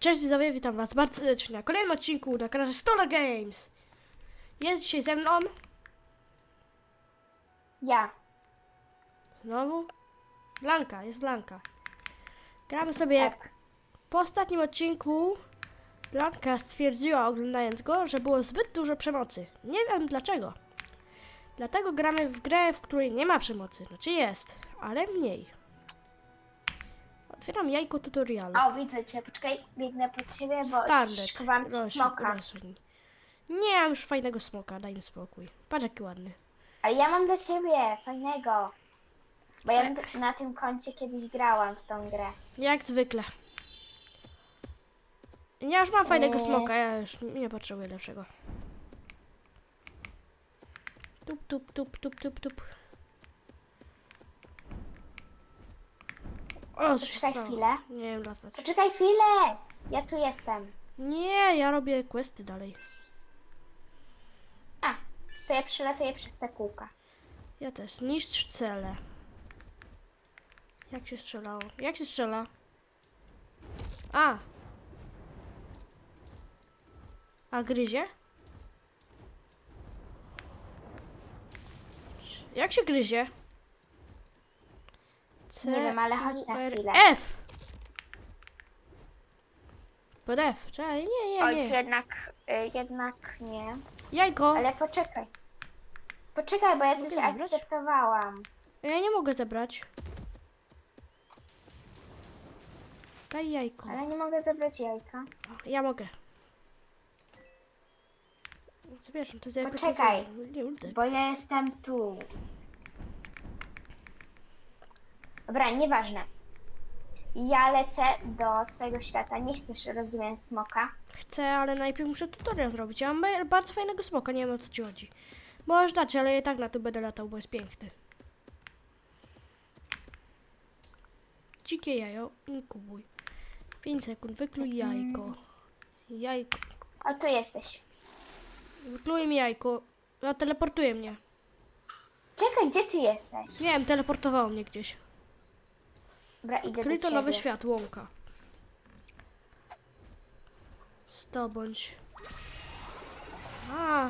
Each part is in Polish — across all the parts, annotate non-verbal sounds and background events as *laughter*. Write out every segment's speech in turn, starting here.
Cześć widzowie, witam was bardzo serdecznie na kolejnym odcinku na kanale Stola Games. Jest dzisiaj ze mną Ja. znowu Blanka, jest Blanka. Gramy sobie Tak. po ostatnim odcinku. Blanka stwierdziła oglądając go, że było zbyt dużo przemocy. Nie wiem dlaczego. Dlatego gramy w grę, w której nie ma przemocy. Znaczy jest, ale mniej. Otwieram jajko tutorialu. O, widzę cię. Poczekaj, biegnę pod ciebie, bo Standard. ci Roślin, smoka. roślin. Nie mam już fajnego smoka, daj mi spokój. Patrz jaki ładny. Ale ja mam dla ciebie fajnego. Bo ja t- na tym koncie kiedyś grałam w tą grę. Jak zwykle. Ja już mam fajnego Eee. smoka, ja już nie potrzebuję lepszego. Tup, tup, tup, tup, tup, tup. O, co się Poczekaj stało? chwilę. Nie wiem, dostać. Poczekaj chwilę! Ja tu jestem. Nie, ja robię questy dalej. A, to ja przylatuję przez te kółka. Ja też. Niszcz cele. Jak się strzelało? Jak się strzela? A! A gryzie? Jak się gryzie? C, Nie wiem, ale chodź na R, chwilę. F! Pod F. Czekaj, nie, nie, nie. jednak, y, jednak nie. Jajko! Ale poczekaj. Poczekaj, bo ja coś Mogę zabrać? akceptowałam. Ja nie mogę zebrać. Daj jajko. Ale nie mogę zabrać jajka. O, Ja mogę. Zabierzam, to jajko. Poczekaj. Nie. Bo ja jestem tu. Dobra, nieważne. Ja lecę do swojego świata. Nie chcesz, rozumiem, smoka. Chcę, ale najpierw muszę tutorial zrobić. Ja mam ba- bardzo fajnego smoka, nie wiem o co ci chodzi. Możesz dać, ale ja i tak na tym będę latał, bo jest piękny. Dzikie jajo, inkubuj. 5 sekund, wykluj jajko. Jajko. O, tu jesteś. Wykluj mi jajko. No, teleportuje mnie. Czekaj, gdzie ty jesteś? Nie wiem, teleportowało mnie gdzieś. Dobra, idę do Kryto ciebie. nowy świat, łąka. Zdobądź. A.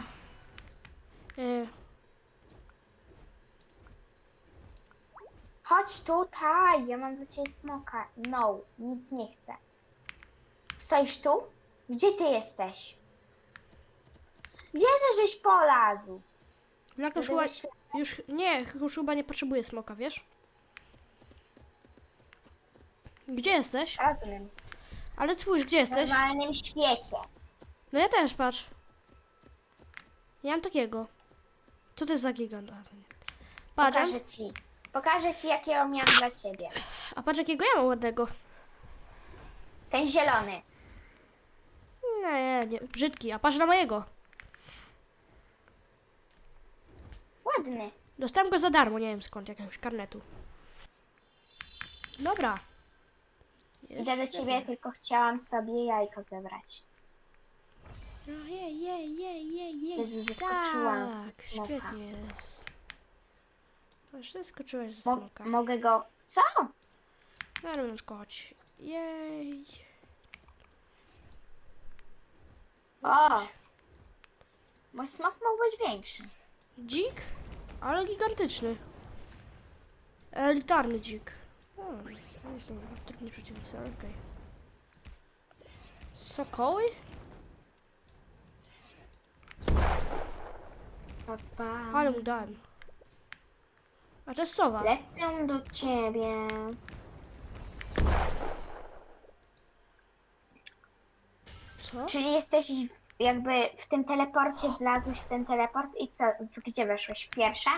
E, Chodź tutaj, ja mam dla ciebie smoka. No, nic nie chcę. Stoisz tu? Gdzie ty jesteś? Gdzie ty żeś polazł? Blak Do tego chyba, świata. już, nie, już chyba nie potrzebuje smoka, wiesz? Gdzie jesteś? Rozumiem. Ale spójrz, gdzie W jesteś? normalnym świecie. No ja też, patrz. Ja mam takiego. Co to jest za gigant? A, to nie. Patrz, Pokażę ci. Pokażę ci, jakiego miałam dla ciebie. a patrz jakiego ja mam ładnego. Ten zielony. Nie, nie, nie, brzydki, a patrz na mojego. Ładny. Dostałem go za darmo, nie wiem skąd, jakiegoś karnetu. Dobra. Idę do ciebie, tylko chciałam sobie jajko zebrać. No, jej, jej, jej, jej, jej. Jezu, zeskoczyłam z Tak, smoka. świetnie jest. Aż zeskoczyłeś ze Mo- smoka. mogę go... Co? Ja będę skoczyć. Jej. O! Mój smok mógł być większy. Dzik? Ale gigantyczny. Elitarny dzik. O, nie są trudni przeciwnicy, okej. Sokoły? Papa. Ale mu dałem. A to jest sowa. Lecę do ciebie. Co? Czyli jesteś jakby w tym teleporcie, wlazłeś w ten teleport i co? Gdzie weszłeś? Pierwsza?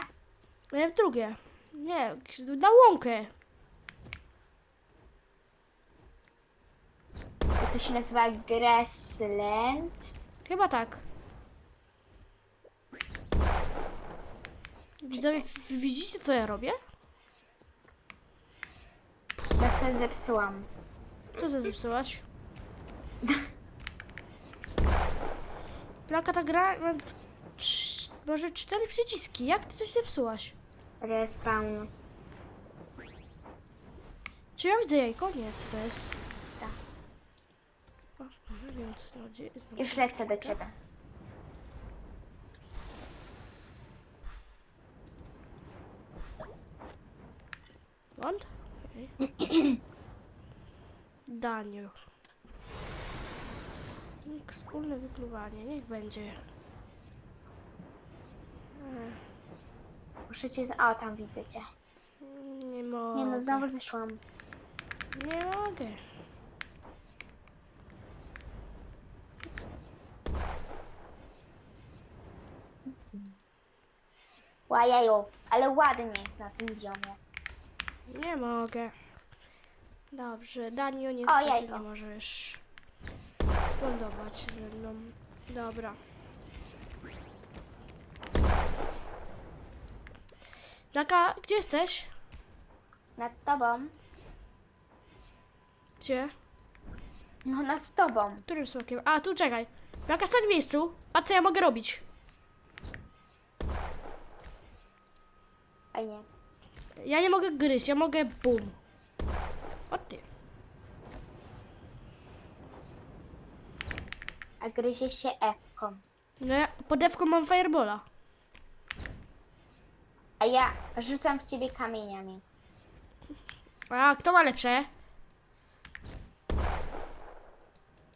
Nie, w drugie. Nie, na łąkę. To się nazywa Grassland. Chyba tak. Widzowie, w- widzicie co ja robię? Ja sobie zepsułam. Co ze zepsułaś? Plaka ta gra ma trz- może cztery przyciski. Jak ty coś zepsułaś? Respawn. Czy ja widzę jajko? Nie, co to jest? Nie wiem co to chodzi. Znowu- Już lecę do ciebie. Błąd? Okej. *clears throat* Daniel. Wspólne wykluwanie, niech będzie. Muszę cię... z- O, tam widzę cię. Nie mogę. Nie no, znowu zeszłam. Nie mogę. Łajeju, ale ładnie jest na tym biomie. Nie mogę. Dobrze, Daniel, O, niestety jajko. nie możesz lądować ze mną. Dobra. Laka, gdzie jesteś? Nad tobą? Gdzie? No, nad tobą. Którym smokiem? A, tu czekaj. Laka, stań w miejscu. A co ja mogę robić? A nie. Ja nie mogę gryźć, ja mogę bum. O ty. A gryzie się F-ką. No ja podewką mam firebola. A ja rzucam w ciebie kamieniami. A, kto ma lepsze?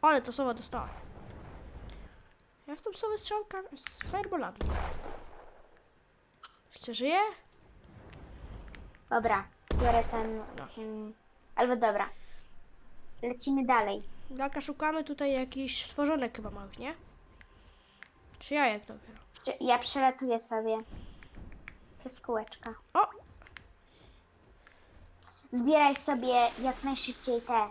Ale to sowa dostała. Ja jestem sobie strzałka z fireballami. Jeszcze żyje? Dobra, biorę ten... Mm, albo dobra. Lecimy dalej. Daka, szukamy tutaj jakichś stworzonek chyba małych, nie? Czy jajek dopiero? Czy- Ja przelatuję sobie przez kółeczka. O! Zbieraj sobie jak najszybciej te,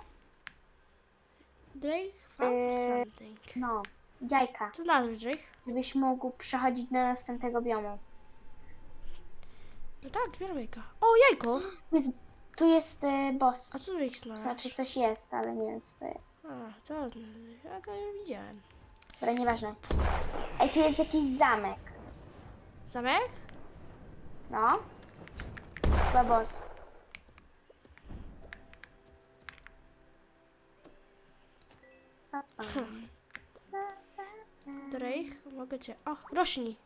Drake found Eee. something. no, jajka, Co znalazłeś, Drake? żebyś mógł przechodzić do następnego biomu. No tak, zbieram jajka. O, jajko! Tu jest, tu jest y, A boss. co Drake znalazł? Znaczy coś jest, ale nie wiem co to jest. A, to ja go nie widziałem. Dobra, nieważne. Ej, tu jest jakiś zamek. Zamek? No. Chyba boss. Drake, mogę cię. O, rośnij.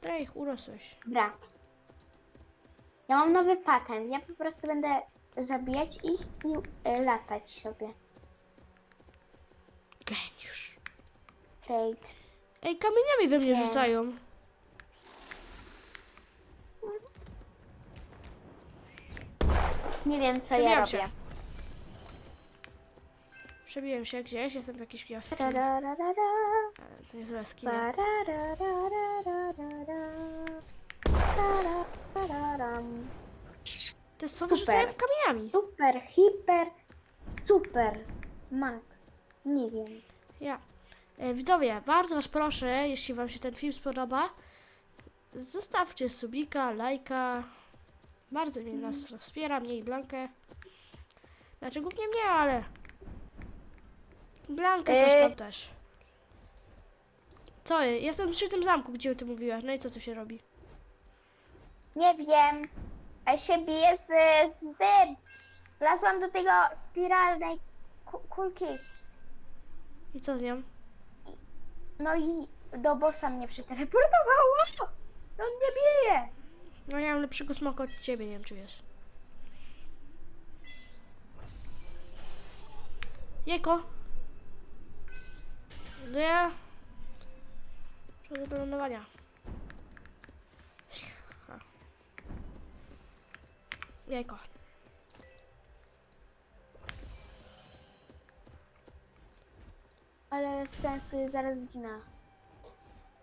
Drake, urosłeś. Dobra. Ja mam nowy patent. Ja po prostu będę zabijać ich i y, latać sobie. Geniusz. Great. Ej, kamieniami we mnie Nie. rzucają. Nie wiem co ja robię. się. Przebiłem się gdzieś, jestem w jakiejś Ale To jest jaskinia. Tarararararara, tarararam. Te są Super. rzucają kamieniami. Super, hiper, super, max. Nie wiem. Ja. E, widzowie, bardzo was proszę, jeśli wam się ten film spodoba, zostawcie subika, lajka. Bardzo mnie nas wspiera, mnie i Blankę. Znaczy głównie mnie, ale... Blankę też tam też. Co? je- Jestem przy tym zamku, gdzie ty mówiłaś. No i co tu się robi? Nie wiem. A się bije z, z tym. Wlazłam do tego spiralnej ku- kulki. I co z nią? No i do bossa mnie przeteleportowało. On mnie bije. No ja mam lepszego smoka od ciebie, nie wiem czy wiesz. Jeko! Ląduję. Przechodzę do lądowania. Ha. Jajko. Ale sensu jest zaraz zginę.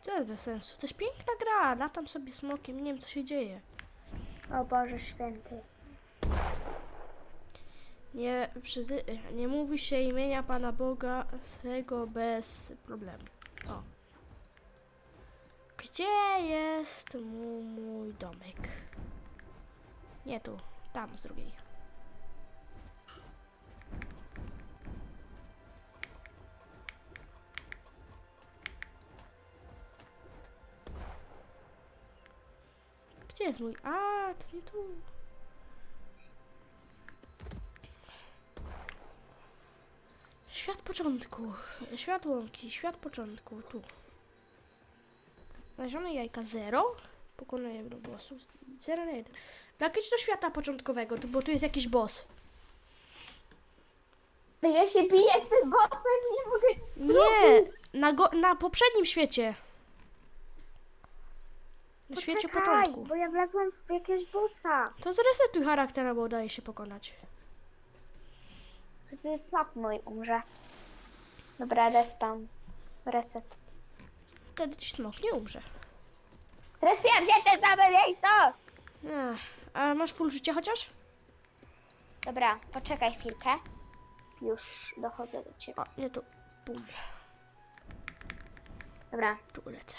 Co jest bez sensu? To jest piękna gra. Latam sobie smokiem, nie wiem co się dzieje. O Boże święty. Nie, przyzy- nie mówi się imienia Pana Boga swego bez problemu. O. Gdzie jest mu mój domek? Nie tu, tam z drugiej. Gdzie jest mój? A, to nie tu. Świat początku. Świat łąki. Świat początku. Tu. Znalezione jajka 0. Pokonanie bossów 0 na 1. Jakieś do świata początkowego, tu- bo tu jest jakiś boss. To ja się biję z tym bossem i nie mogę nic Nie, zrobić. na, go, na poprzednim świecie. Na świecie Poczekaj, początku. bo ja wlazłam w jakiegoś bossa. To zresetuj charaktera, bo udaje się pokonać. Wtedy smok mój umrze. Dobra, respawn. Reset. Wtedy ci smok nie umrze. Zrespiłam się w te same miejsce! Ech, a masz full życia chociaż? Dobra, poczekaj chwilkę. Już dochodzę do ciebie. O, nie tu. Bum. Dobra, Tu lecę.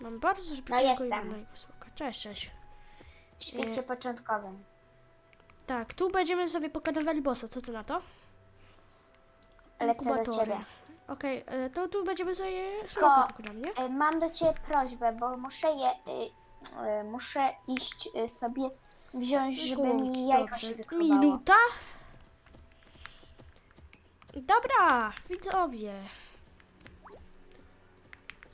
Mam bardzo szybkiego No i jestem. smoka. Cześć, cześć. w świecie początkowym. Tak, tu będziemy sobie pokonywali bossa. Co ty na to? Lecę do Inkubatory. ciebie. Okej, e, to tu będziemy sobie Tylko smoka pokonali, nie? e, mam do ciebie prośbę, bo muszę je. y, y, muszę iść y, sobie wziąć, żeby mi jajko się. Minuta? Dobra, widzowie.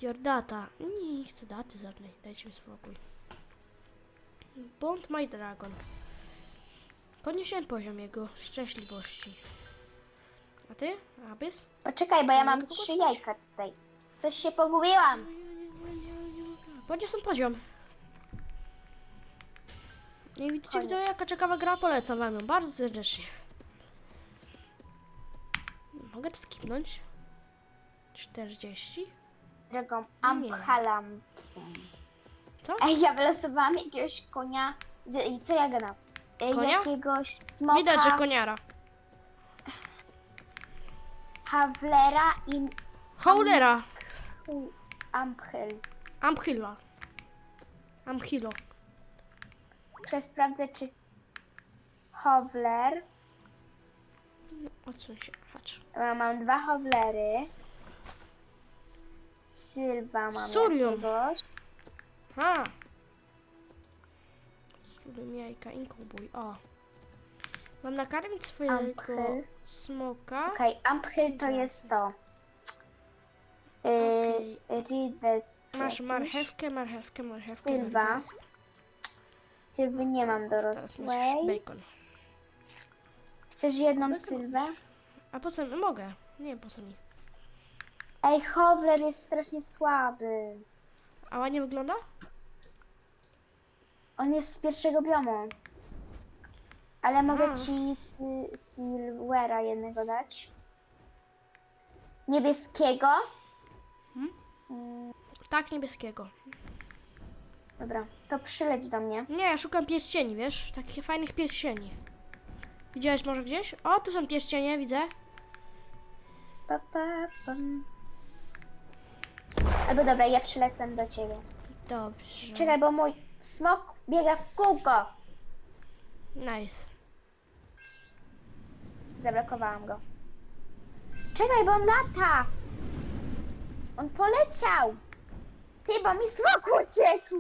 Jordata. Nie chcę daty żadnej. Dajcie mi spokój. Bond My Dragon. Podniesiłem poziom jego szczęśliwości. A ty? Abys? Poczekaj, bo ja mam trzy jajka tutaj. Coś się pogubiłam. Podniosłem poziom. Nie widzicie, widzowie, jaka ciekawa gra? Polecam wam ją bardzo serdecznie. Mogę to skipnąć? 40? Drogą Nie. Amphalam. Co? Ej, ja wylosowałam jakiegoś konia. Z, i co ja gadam? E, Konia? Jakiegoś smoka. Widać, że koniara. Havlera i Howlera. Amphel. Amphila. Amphilo. Muszę sprawdzę, czy Howler. Odsuń się, hacz. Ja mam dwa Howlery. Sylwa mam Surium. jakiegoś. Ha! Studium jajka, inkubuj. O. Mam nakarmić swojego Amphel. Smoka. Okej, Amphel to jest to. Yy, Ridec. Masz marchewkę, marchewkę, marchewkę. Sylwa. marchewkę. Sylwy nie mam Teraz masz dorosłej. bacon. Chcesz jedną sylwę? A po co? Mogę. Nie wiem po co mi. Ej, Howler jest strasznie słaby. A ładnie wygląda? On jest z pierwszego biomu. Ale mogę ci Silvera jednego dać. Niebieskiego. Hmm? Mm, Tak, niebieskiego. dobra, to przyleć do mnie. Nie, ja szukam pierścieni, wiesz? Takich fajnych pierścieni. Widziałeś może gdzieś? O, tu są pierścienie, widzę. Pa, pa, pam. Albo dobra, ja przylecę do ciebie. Dobrze. Czekaj, bo mój smok biega w kółko. Nice. Zablokowałam go. Czekaj, bo on lata! On poleciał! Ty, bo mi smok uciekł!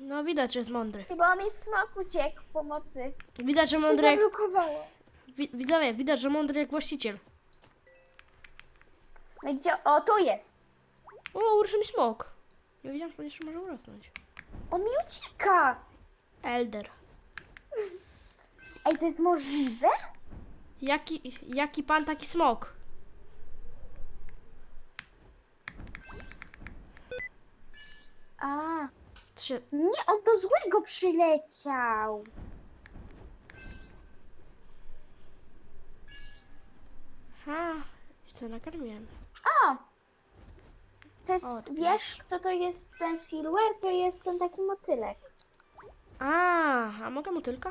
No widać, że jest mądry. Ty, bo mi smok uciekł pomocy. Widać, że Się mądry jak... zablokowało. Wi- widzowie, widać, że mądry jak właściciel. No i gdzie? O, tu jest! O, uruszy mi smok. Nie wiedziałam, że on jeszcze może urosnąć. On mi ucieka! Elder. *laughs* Ej, to jest możliwe? Jaki, jaki pan, taki smok? A, To się... nie, on do złego przyleciał. Ha, co nakarmiłem. O! To jest, O, wiesz, kto to jest ten Silver? To jest ten taki motylek. A, a mogę motylka?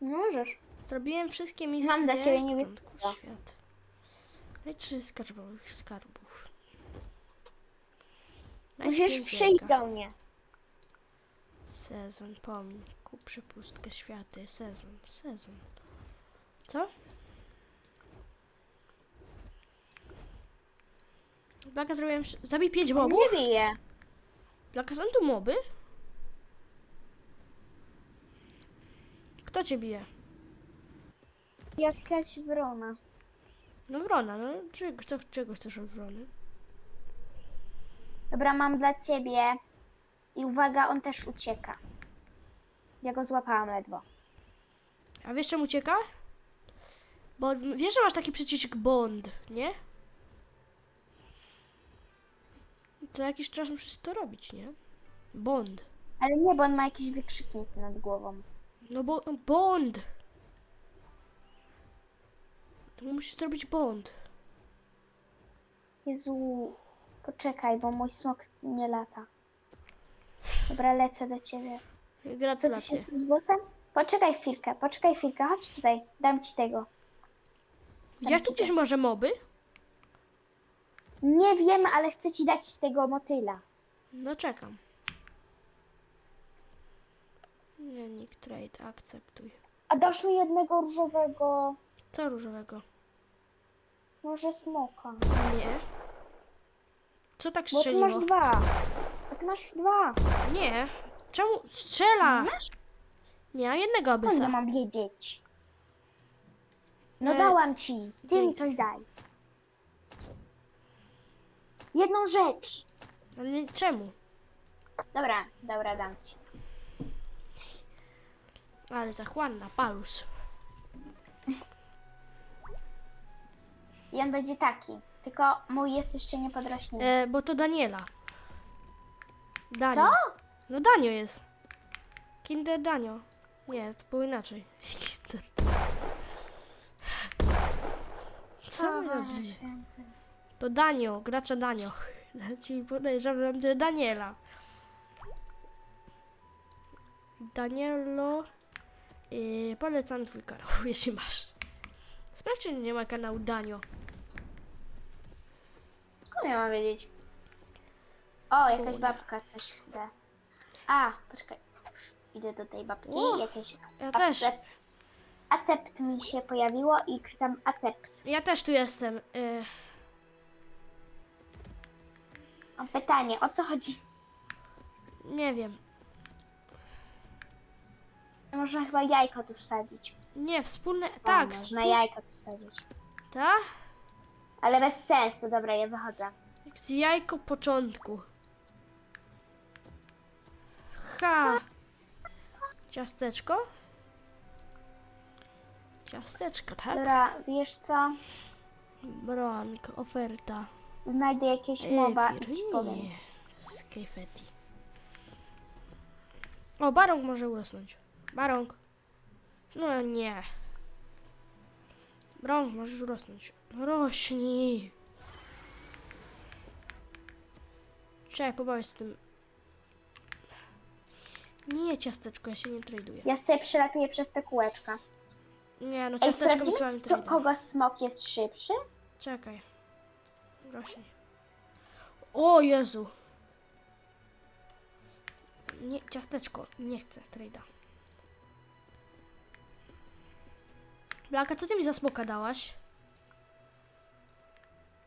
Nie możesz. Zrobiłem wszystkie misje Mam dla ciebie w niebieskie. porządku, świat. Daj trzy skarbowych skarbów. Daj Musisz przyjść do mnie. Sezon, pomnik, kup przepustkę, światy, sezon, sezon. Co? Blaka zrobiłem... Zabij pięć mobów? nie bije. Blaka, są tu moby? Kto cię bije? Jakaś wrona. No wrona, no czego, co, czego chcesz od wrony? Dobra, mam dla ciebie. I uwaga, on też ucieka. Ja go złapałam ledwo. A wiesz czemu ucieka? Bo wiesz, że masz taki przycisk bond, nie? Co jakiś czas musisz to robić, nie? Bond. Ale nie, bo on ma jakieś wykrzykniki nad głową. No bo bond. To musisz zrobić bond. Jezu, poczekaj, bo mój smok nie lata. Dobra, lecę do ciebie. Co ty się Gratulacje. z bossem? Poczekaj chwilkę, poczekaj chwilkę, chodź tutaj, dam ci tego. Widziałeś tu gdzieś może moby? Nie wiem, ale chcę ci dać tego motyla. No czekam. Nie, nick trade, akceptuj. A dasz mi jednego różowego, Co różowego? może smoka. Nie. Co tak Bo ty strzeliło? masz dwa. A ty masz dwa. Nie. Czemu strzela? Masz? Nie, mam jednego Skąd ja abysa. mam wiedzieć? No E, dałam ci. Ty mi dzięki. coś daj. Jedną rzecz. Ale nie, czemu? Dobra, dobra, dam ci. Ale zachłanna, palus. I on będzie taki. Tylko mój jest jeszcze niepodrośnięty. E, bo to Daniela. Danio. Co? No Danio jest. Kinder Danio. Nie, to było inaczej. *laughs* Kinder. Co my Boże robimy? święty. To Danio, gracza Danio. *laughs* Czyli podejrzewam, że Daniela. Danielo. Yy, polecam twój kanał, *laughs* jeśli masz. Sprawdź, czy nie ma kanału Danio. Skąd ja mam wiedzieć? O, jakaś Kurde. babka coś chce. A, poczekaj. Idę do tej babki. O, Jakieś Ja też. accept mi się pojawiło i klikam accept. Ja też tu jestem. Yy, Mam pytanie, o co chodzi? nie wiem. Można chyba jajko tu wsadzić. Nie, wspólne. Tak, Można jajko tu wsadzić. tak? Ale bez sensu, dobra, ja wychodzę. Z jajko początku. Ha! Ciasteczko? Ciasteczko, tak? Dobra, wiesz co? Bronk, oferta. Znajdę jakiegoś moba Efir, i ci powiem. O, barąg może urosnąć. Barąg. No nie. Barąg możesz urosnąć. No rośnij. Czekaj, pobawię się z tym. Nie, ciasteczko, ja się nie traduję. Ja sobie przelatuję przez te kółeczka. Nie, no Ej, ciasteczko wysłałem kto, trade. kogo smok jest szybszy? Czekaj. Rośnie. O Jezu. Nie, ciasteczko, nie chcę trade'a. Blanka, co ty mi za smoka dałaś?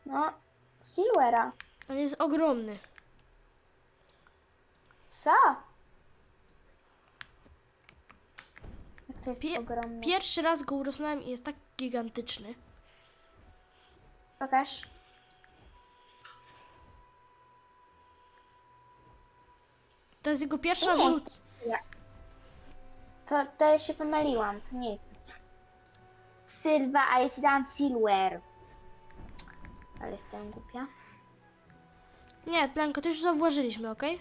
No, Silvera. On jest ogromny. Co? Jak to jest Pie- ogromny? Pierwszy raz go urosnąłem i jest tak gigantyczny. Pokaż. To jest jego raz. jest. To, to ja się pomyliłam, to nie jest. Sylwa, a ja ci dałam Silver. Ale jestem głupia. Nie, Blanko, to już zauważyliśmy, okej?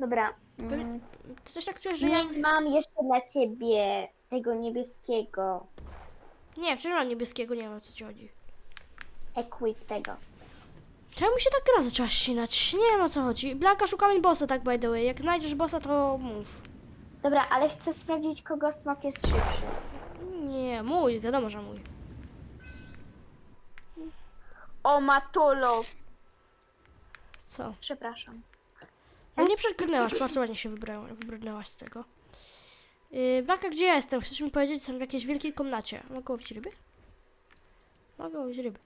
Dobra. Mm, Ty coś tak czujesz, że ja... nie mam jeszcze dla ciebie tego niebieskiego. Nie, przecież mam niebieskiego, nie wiem o co ci chodzi. Equip tego. Czemu się tak gra zaczęła ścinać? Nie wiem o co chodzi. Blanka, szukamy bossa, tak by the way. Jak znajdziesz bossa, to mów. Dobra, ale chcę sprawdzić, kogo smok jest szybszy. Nie, mój, wiadomo, że mój. O, Matolo! Co? Przepraszam. Ale nie przegrnęłaś, bardzo ładnie się wybrała, wybrnęłaś z tego. Yy, Blanka, gdzie ja jestem? Chcesz mi powiedzieć, jestem w jakiejś wielkiej komnacie. Mogę łowić ryby? Mogę łowić ryby.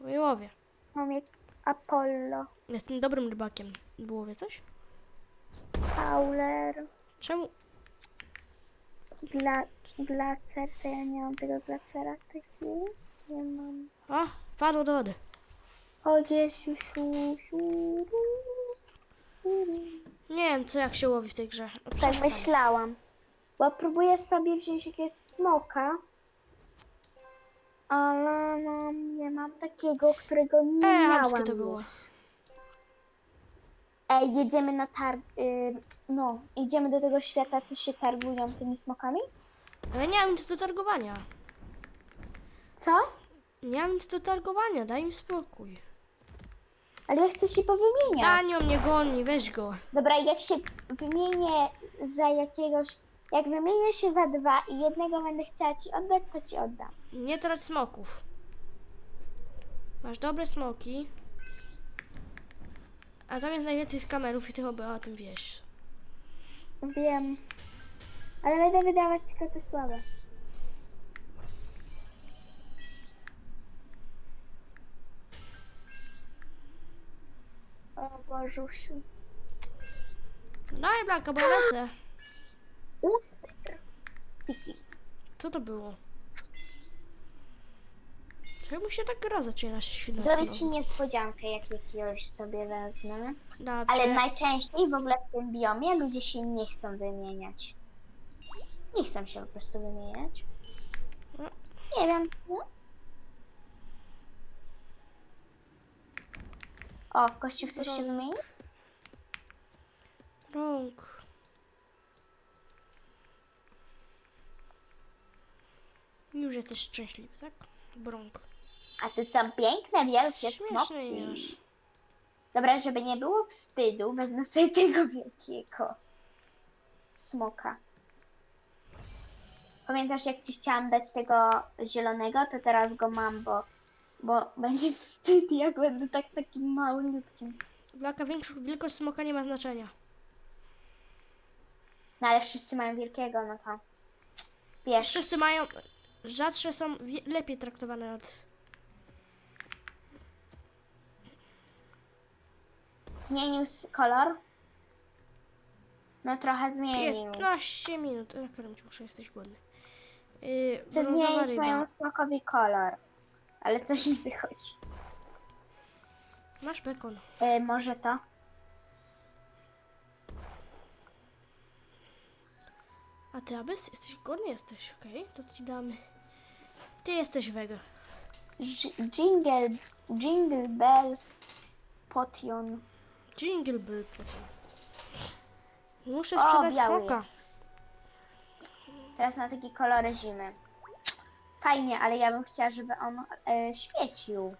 Łowię, łowię. Mam jak Apollo, Jestem dobrym rybakiem. Łowię coś? Fowler. Czemu? Gla, glacer, to ja nie mam tego glacera w tej chwili. Nie mam. O, padło do wody. Jest siusiu, Nie wiem, co jak się łowi w tej grze. No, Tak myślałam. Bo próbuję sobie wziąć jakiegoś smoka. Ale mam, nie mam takiego, którego nie E, miałam to już. Ej, jedziemy na targ... Y, no, idziemy do tego świata, co się targują tymi smokami? Ale nie mam nic do targowania. Co? Nie mam nic do targowania, daj mi spokój. Ale ja chcę się powymieniać. Danio mnie goni, weź go. Dobra, jak się wymienię za jakiegoś... Jak wymienię się za dwa i jednego będę chciała ci oddać, to ci oddam. Nie trać smoków. Masz dobre smoki. A tam jest najwięcej z kamerów i ty chyba o tym wiesz. Wiem. Ale będę wydawać tylko te słabe. O Bożusiu. Daj Blanka, bo ja lecę. Co to było? Czemu się tak gra zaczyna się świetnie? Zrobię ci niespodziankę, jak jakiegoś sobie wezmę. Dobrze. Ale najczęściej w ogóle w tym biomie ludzie się nie chcą wymieniać. Nie chcą się po prostu wymieniać. No. Nie wiem. No. O, Kościół chcesz się Dobra. wymienić? Rąk. Już jesteś szczęśliwy, tak? Brąk. A ty są piękne, wielkie smoki. już. Dobra, żeby nie było wstydu, wezmę sobie tego wielkiego smoka. Pamiętasz, jak ci chciałam dać tego zielonego, to teraz go mam, bo, bo będzie wstyd, jak będę tak takim małym. Blaka, większość, wielkość smoka nie ma znaczenia. No ale wszyscy mają wielkiego, no to wiesz. Wszyscy mają, rzadsze są lepiej traktowane od... Zmienił kolor? No trochę zmienił. 15 minut. Nakarmić muszę, jesteś głodny. Yy, Chcę zmienić ryba. moją smokowi kolor. Ale coś nie wychodzi. Masz bekon. Y, może to? A ty, Abys, jesteś głodny? Jesteś, okej. To ci damy. Ty jesteś wege. Dż- Jingle, jingle bell, potion. Jingle bell potem. Muszę O, sprzedać biały smoka. jest. Teraz na takie kolory zimy. Fajnie, ale ja bym chciała, żeby on e, świecił.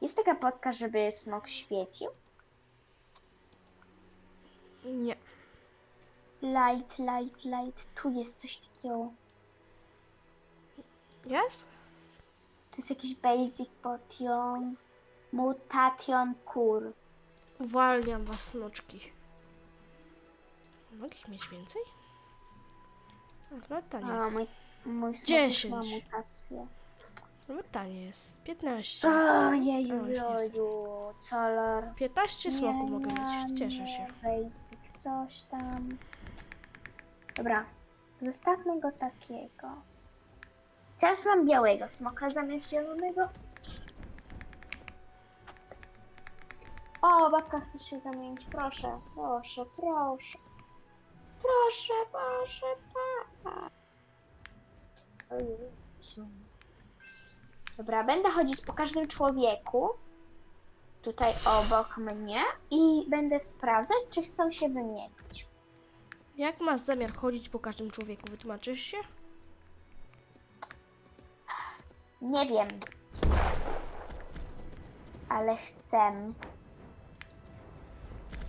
Jest taka podka, żeby smok świecił? Nie. Light, light, light. Tu jest coś takiego. Jest? To jest jakiś basic potion. Mutation kur. Uwalniam was, snoczki. Mogę ich mieć więcej? A, to nawet tanie A, jest. mój, mój smok już ma 10. mutację. Nawet tanie jest. 15. Ojeju, O, jest. joju, color. 15 smoków mogę mieć. Cieszę się. Basic, coś tam. Dobra, zostawmy go takiego. Teraz mam białego smoka zamiast zielonego. O, babka chce się zamienić. Proszę, proszę, proszę. Proszę, proszę. Ojejciu. Dobra, będę chodzić po każdym człowieku tutaj obok mnie i będę sprawdzać, czy chcą się wymienić. Jak masz zamiar chodzić po każdym człowieku? Wytłumaczysz się? Nie wiem. Ale chcę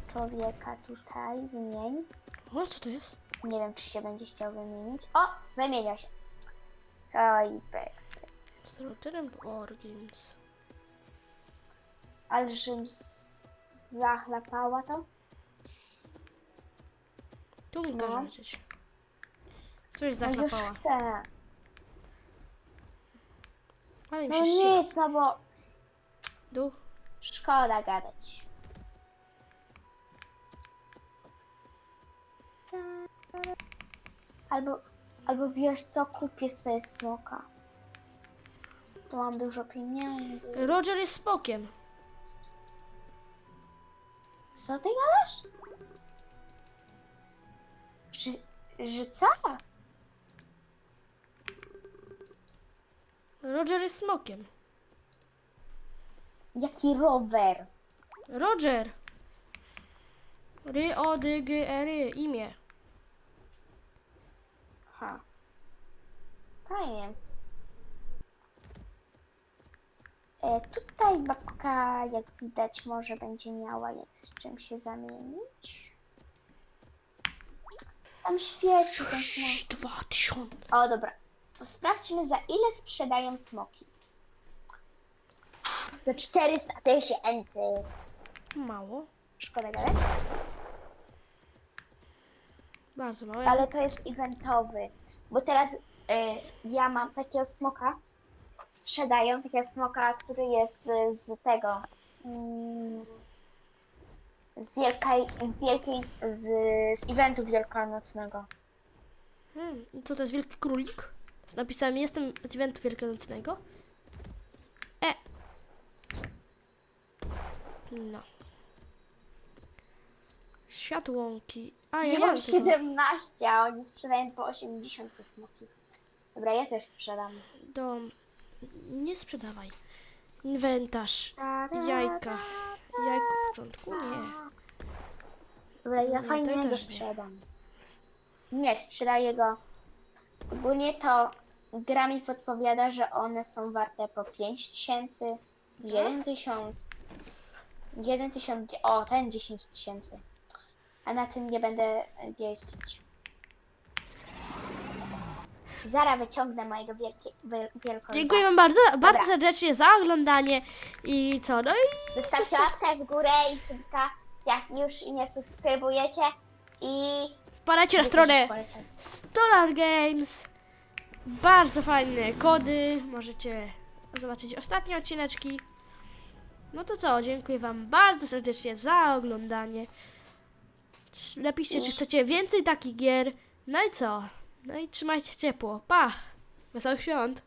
człowieka tutaj wymienić. O, co to jest? Nie wiem, czy się będzie chciał wymienić. O, wymienia się. Oj, backspace. Z routerem w Origins. Ale żebym z- zachlapała to. Tu mi No. każe lecieć. Coś No już zachlapała. chcę. Ale mi No się ściga. nic, no bo Dół. szkoda gadać. Albo, albo wiesz co, kupię sobie smoka. Tu mam dużo pieniędzy. Roger jest smokiem. Co ty gadasz? Że, że co? Roger jest smokiem. Jaki rower? Roger. Ry, o, dy, g, e, ry, imię. Ha. Fajnie. E, tutaj babka, jak widać, może będzie miała jak z czym się zamienić. Tam świeci ten smok. Dwa tysiące. O, dobra. To sprawdźmy, za ile sprzedają smoki. Za 400 tysięcy. Mało. Szkoda gadać. Bardzo mało. Ale to jest eventowy. Bo teraz y, ja mam takiego smoka. Sprzedają takiego smoka, który jest z, z tego. mm, z wielkiej, wielkiej z, z eventu wielkanocnego. Hmm, i co to jest wielki królik? Z napisem jestem z eventu wielkanocnego. E. No. Światłonki. A ja, Ja mam mam tego. 17, a oni sprzedają po 80 te smoki. Dobra, ja też sprzedam. Dom. Nie sprzedawaj. Inwentarz. Jajka. Jajko w początku? Nie. Dobra, ja Nie, fajnego to też nie. sprzedam. Nie, sprzedaję go. Ogólnie to gra mi podpowiada, że one są warte po 5000, 1000, 1000, o ten 10 tysięcy. A na tym nie będę jeździć. Zara wyciągnę mojego wielkie, wiel, wielką Dziękuję Wam bardzo, bardzo serdecznie za oglądanie i co, no i Zostawcie łapkę w górę i subka, jak już nie subskrybujecie. I... wpadajcie na stronę. Stolar Games. Bardzo fajne kody, możecie zobaczyć ostatnie odcineczki. No to co, dziękuję Wam bardzo serdecznie za oglądanie. Napiszcie, czy chcecie więcej takich gier. No i co? No i trzymajcie ciepło. Pa! Wesołych świąt!